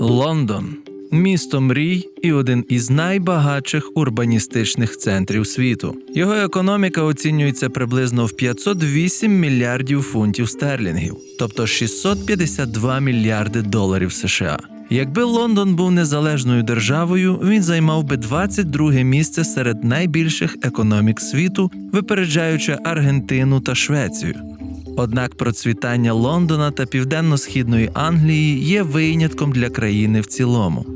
Лондон місто мрій і один із найбагатших урбаністичних центрів світу. Його економіка оцінюється приблизно в 508 мільярдів фунтів стерлінгів, тобто 652 мільярди доларів США. Якби Лондон був незалежною державою, він займав би 22 місце серед найбільших економік світу, випереджаючи Аргентину та Швецію. Однак процвітання Лондона та південно-східної Англії є винятком для країни в цілому.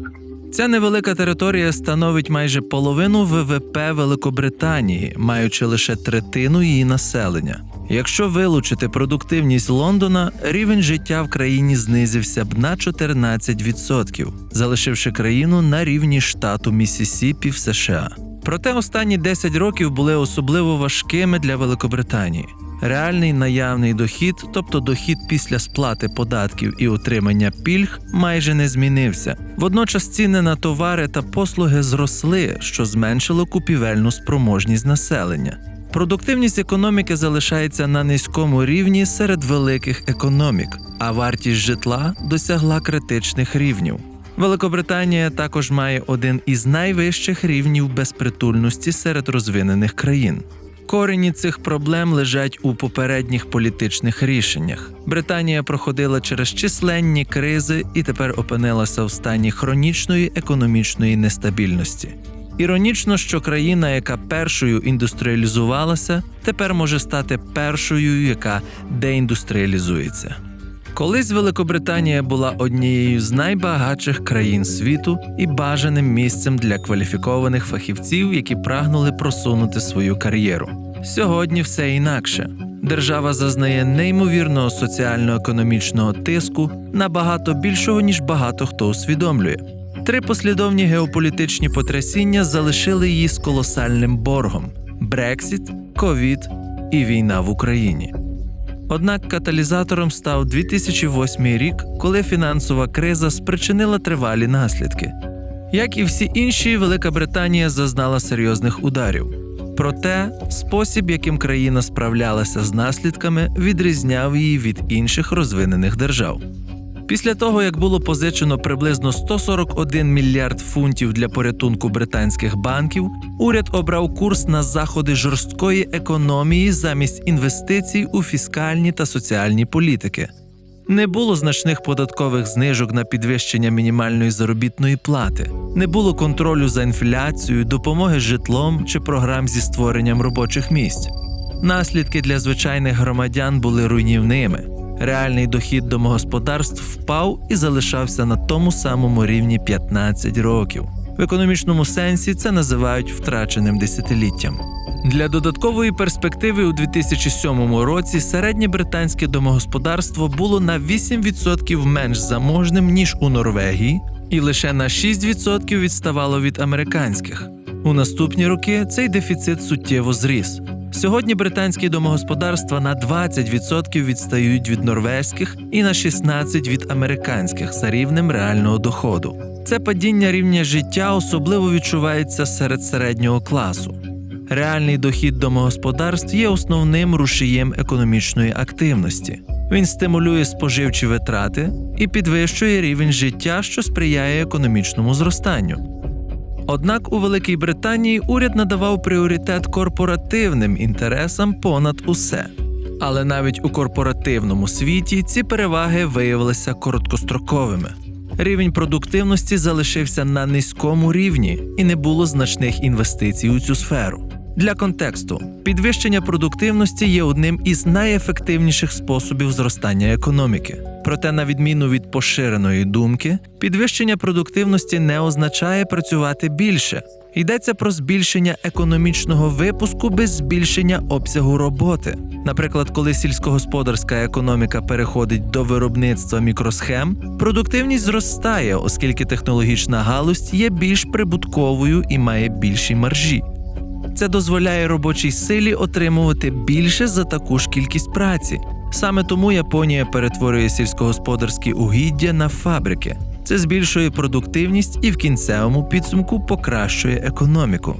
Ця невелика територія становить майже половину ВВП Великобританії, маючи лише третину її населення. Якщо вилучити продуктивність Лондона, рівень життя в країні знизився б на 14%, залишивши країну на рівні штату Міссісіпі в США. Проте останні 10 років були особливо важкими для Великобританії. Реальний наявний дохід, тобто дохід після сплати податків і отримання пільг, майже не змінився. Водночас ціни на товари та послуги зросли, що зменшило купівельну спроможність населення. Продуктивність економіки залишається на низькому рівні серед великих економік, а вартість житла досягла критичних рівнів. Великобританія також має один із найвищих рівнів безпритульності серед розвинених країн. Корені цих проблем лежать у попередніх політичних рішеннях. Британія проходила через численні кризи і тепер опинилася в стані хронічної економічної нестабільності. Іронічно, що країна, яка першою індустріалізувалася, тепер може стати першою, яка деіндустріалізується. Колись Великобританія була однією з найбагатших країн світу і бажаним місцем для кваліфікованих фахівців, які прагнули просунути свою кар'єру. Сьогодні все інакше. Держава зазнає неймовірного соціально-економічного тиску набагато більшого, ніж багато хто усвідомлює. Три послідовні геополітичні потрясіння залишили її з колосальним боргом: Брексіт, ковід і війна в Україні. Однак каталізатором став 2008 рік, коли фінансова криза спричинила тривалі наслідки. Як і всі інші, Велика Британія зазнала серйозних ударів. Проте спосіб, яким країна справлялася з наслідками, відрізняв її від інших розвинених держав. Після того, як було позичено приблизно 141 мільярд фунтів для порятунку британських банків, уряд обрав курс на заходи жорсткої економії замість інвестицій у фіскальні та соціальні політики. Не було значних податкових знижок на підвищення мінімальної заробітної плати, не було контролю за інфляцією, допомоги житлом чи програм зі створенням робочих місць. Наслідки для звичайних громадян були руйнівними. Реальний дохід домогосподарств впав і залишався на тому самому рівні 15 років. В економічному сенсі це називають втраченим десятиліттям. Для додаткової перспективи у 2007 році середнє британське домогосподарство було на 8% менш заможним ніж у Норвегії, і лише на 6% відставало від американських. У наступні роки цей дефіцит суттєво зріс. Сьогодні британські домогосподарства на 20% відстають від норвезьких і на 16% від американських за рівнем реального доходу. Це падіння рівня життя особливо відчувається серед середнього класу. Реальний дохід домогосподарств є основним рушієм економічної активності. Він стимулює споживчі витрати і підвищує рівень життя, що сприяє економічному зростанню. Однак у Великій Британії уряд надавав пріоритет корпоративним інтересам понад усе. Але навіть у корпоративному світі ці переваги виявилися короткостроковими. Рівень продуктивності залишився на низькому рівні і не було значних інвестицій у цю сферу. Для контексту, підвищення продуктивності є одним із найефективніших способів зростання економіки. Проте, на відміну від поширеної думки, підвищення продуктивності не означає працювати більше. Йдеться про збільшення економічного випуску без збільшення обсягу роботи. Наприклад, коли сільськогосподарська економіка переходить до виробництва мікросхем, продуктивність зростає, оскільки технологічна галузь є більш прибутковою і має більші маржі. Це дозволяє робочій силі отримувати більше за таку ж кількість праці. Саме тому Японія перетворює сільськогосподарські угіддя на фабрики. Це збільшує продуктивність і в кінцевому підсумку покращує економіку.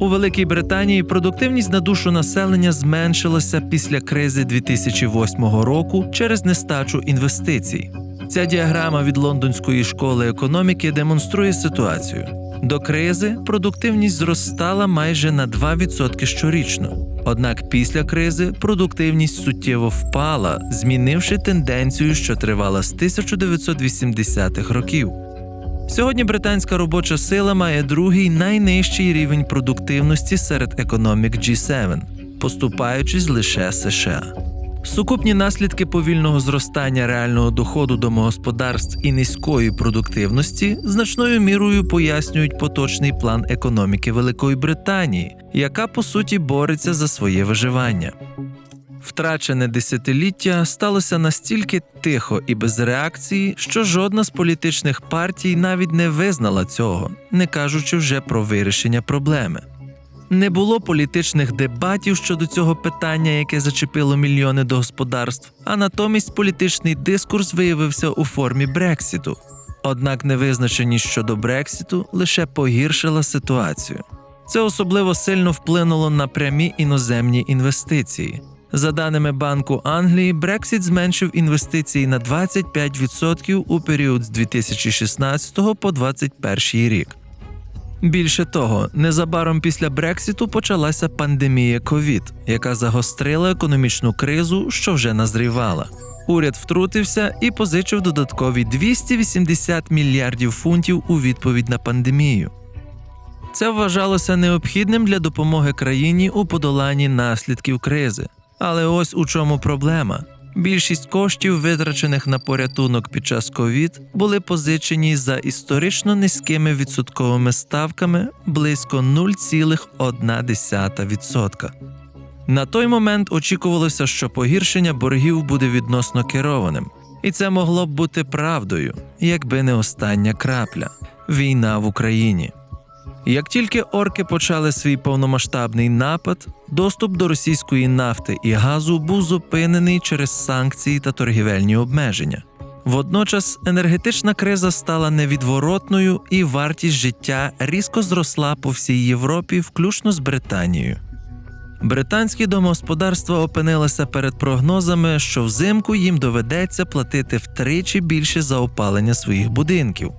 У Великій Британії продуктивність на душу населення зменшилася після кризи 2008 року через нестачу інвестицій. Ця діаграма від лондонської школи економіки демонструє ситуацію. До кризи продуктивність зростала майже на 2% щорічно. Однак після кризи продуктивність суттєво впала, змінивши тенденцію, що тривала з 1980-х років. Сьогодні британська робоча сила має другий найнижчий рівень продуктивності серед економік G7, поступаючись лише США. Сукупні наслідки повільного зростання реального доходу домогосподарств і низької продуктивності значною мірою пояснюють поточний план економіки Великої Британії, яка по суті бореться за своє виживання. Втрачене десятиліття сталося настільки тихо і без реакції, що жодна з політичних партій навіть не визнала цього, не кажучи вже про вирішення проблеми. Не було політичних дебатів щодо цього питання, яке зачепило мільйони до господарств, а натомість політичний дискурс виявився у формі Брексіту. Однак невизначеність щодо Брексіту лише погіршила ситуацію. Це особливо сильно вплинуло на прямі іноземні інвестиції. За даними Банку Англії, Брексіт зменшив інвестиції на 25% у період з 2016 по 2021 рік. Більше того, незабаром після Брексіту почалася пандемія ковід, яка загострила економічну кризу, що вже назрівала. Уряд втрутився і позичив додаткові 280 мільярдів фунтів у відповідь на пандемію. Це вважалося необхідним для допомоги країні у подоланні наслідків кризи. Але ось у чому проблема. Більшість коштів, витрачених на порятунок під час ковід, були позичені за історично низькими відсотковими ставками близько 0,1%. На той момент очікувалося, що погіршення боргів буде відносно керованим, і це могло б бути правдою, якби не остання крапля війна в Україні. Як тільки орки почали свій повномасштабний напад, доступ до російської нафти і газу був зупинений через санкції та торгівельні обмеження. Водночас енергетична криза стала невідворотною, і вартість життя різко зросла по всій Європі, включно з Британією. Британські домогосподарства опинилися перед прогнозами, що взимку їм доведеться платити втричі більше за опалення своїх будинків.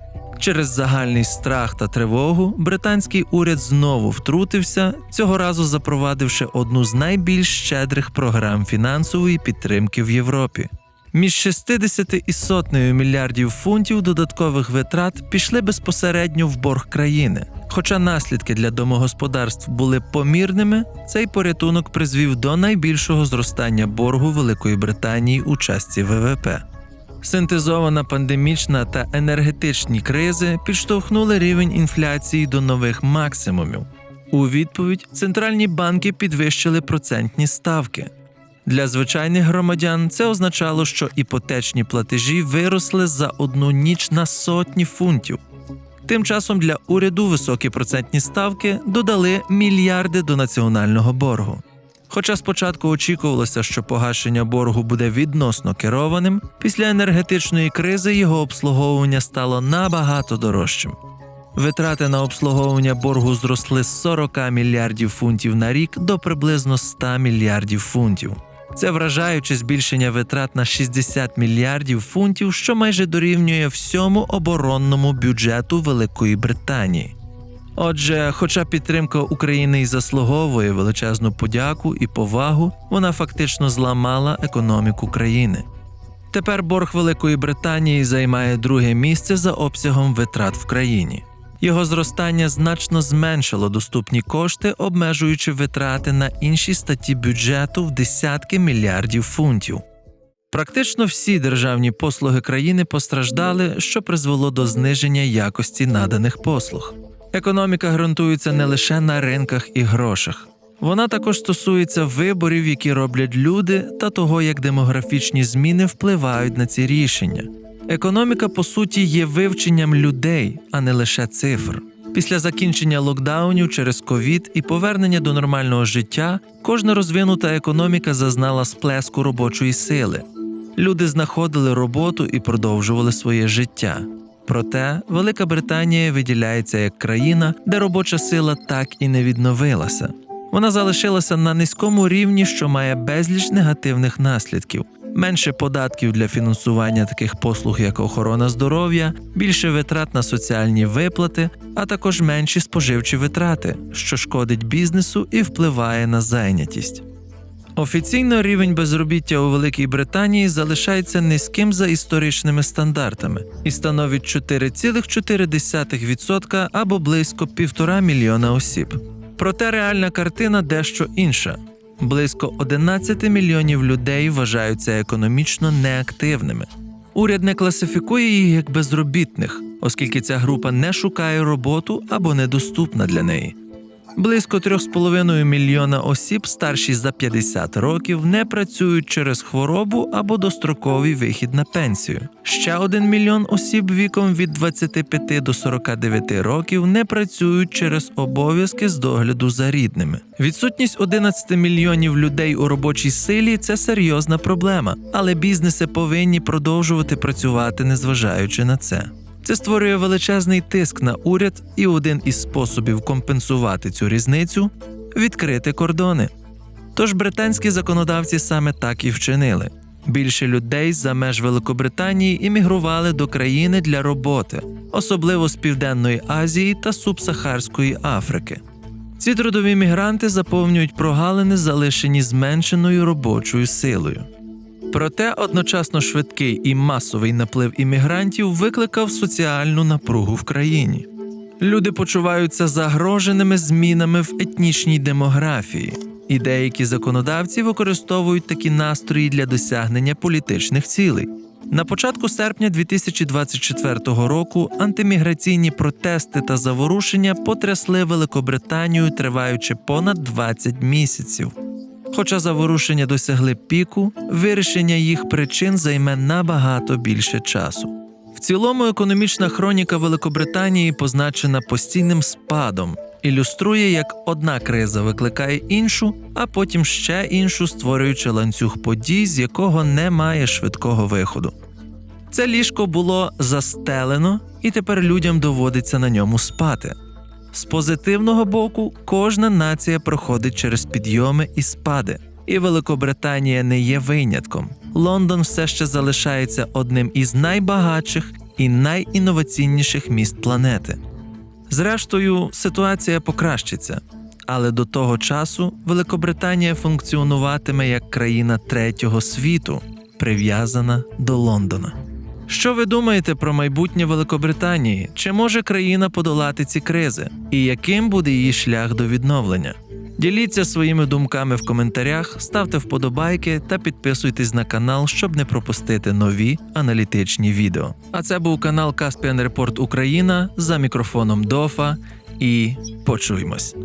Через загальний страх та тривогу британський уряд знову втрутився, цього разу запровадивши одну з найбільш щедрих програм фінансової підтримки в Європі. Між 60 і сотнею мільярдів фунтів додаткових витрат пішли безпосередньо в борг країни. Хоча наслідки для домогосподарств були помірними, цей порятунок призвів до найбільшого зростання боргу Великої Британії у частці ВВП. Синтезована пандемічна та енергетичні кризи підштовхнули рівень інфляції до нових максимумів. У відповідь центральні банки підвищили процентні ставки. Для звичайних громадян це означало, що іпотечні платежі виросли за одну ніч на сотні фунтів. Тим часом для уряду високі процентні ставки додали мільярди до національного боргу. Хоча спочатку очікувалося, що погашення боргу буде відносно керованим, після енергетичної кризи його обслуговування стало набагато дорожчим. Витрати на обслуговування боргу зросли з 40 мільярдів фунтів на рік до приблизно 100 мільярдів фунтів. Це вражаюче збільшення витрат на 60 мільярдів фунтів, що майже дорівнює всьому оборонному бюджету Великої Британії. Отже, хоча підтримка України й заслуговує величезну подяку і повагу, вона фактично зламала економіку країни. Тепер борг Великої Британії займає друге місце за обсягом витрат в країні. Його зростання значно зменшило доступні кошти, обмежуючи витрати на інші статті бюджету в десятки мільярдів фунтів. Практично всі державні послуги країни постраждали, що призвело до зниження якості наданих послуг. Економіка ґрунтується не лише на ринках і грошах. Вона також стосується виборів, які роблять люди, та того, як демографічні зміни впливають на ці рішення. Економіка, по суті, є вивченням людей, а не лише цифр. Після закінчення локдаунів через ковід і повернення до нормального життя кожна розвинута економіка зазнала сплеску робочої сили. Люди знаходили роботу і продовжували своє життя. Проте Велика Британія виділяється як країна, де робоча сила так і не відновилася. Вона залишилася на низькому рівні, що має безліч негативних наслідків. менше податків для фінансування таких послуг, як охорона здоров'я, більше витрат на соціальні виплати, а також менші споживчі витрати, що шкодить бізнесу і впливає на зайнятість. Офіційно рівень безробіття у Великій Британії залишається низьким за історичними стандартами і становить 4,4% або близько півтора мільйона осіб. Проте реальна картина дещо інша. Близько 11 мільйонів людей вважаються економічно неактивними. Уряд не класифікує їх як безробітних, оскільки ця група не шукає роботу або недоступна для неї. Близько 3,5 мільйона осіб старші за 50 років не працюють через хворобу або достроковий вихід на пенсію. Ще 1 мільйон осіб віком від 25 до 49 років не працюють через обов'язки з догляду за рідними. Відсутність 11 мільйонів людей у робочій силі це серйозна проблема, але бізнеси повинні продовжувати працювати, незважаючи на це. Це створює величезний тиск на уряд, і один із способів компенсувати цю різницю відкрити кордони. Тож британські законодавці саме так і вчинили. Більше людей за меж Великобританії іммігрували до країни для роботи, особливо з Південної Азії та Субсахарської Африки. Ці трудові мігранти заповнюють прогалини, залишені зменшеною робочою силою. Проте одночасно швидкий і масовий наплив іммігрантів викликав соціальну напругу в країні. Люди почуваються загроженими змінами в етнічній демографії, і деякі законодавці використовують такі настрої для досягнення політичних цілей. На початку серпня 2024 року антиміграційні протести та заворушення потрясли Великобританію, триваючи понад 20 місяців. Хоча заворушення досягли піку, вирішення їх причин займе набагато більше часу. В цілому, економічна хроніка Великобританії позначена постійним спадом, ілюструє, як одна криза викликає іншу, а потім ще іншу, створюючи ланцюг подій, з якого немає швидкого виходу. Це ліжко було застелено, і тепер людям доводиться на ньому спати. З позитивного боку, кожна нація проходить через підйоми і спади, і Великобританія не є винятком. Лондон все ще залишається одним із найбагатших і найінноваційніших міст планети. Зрештою, ситуація покращиться, але до того часу Великобританія функціонуватиме як країна третього світу, прив'язана до Лондона. Що ви думаєте про майбутнє Великобританії? Чи може країна подолати ці кризи? І яким буде її шлях до відновлення? Діліться своїми думками в коментарях, ставте вподобайки та підписуйтесь на канал, щоб не пропустити нові аналітичні відео. А це був канал Caspian Report Україна за мікрофоном Дофа. І почуємось.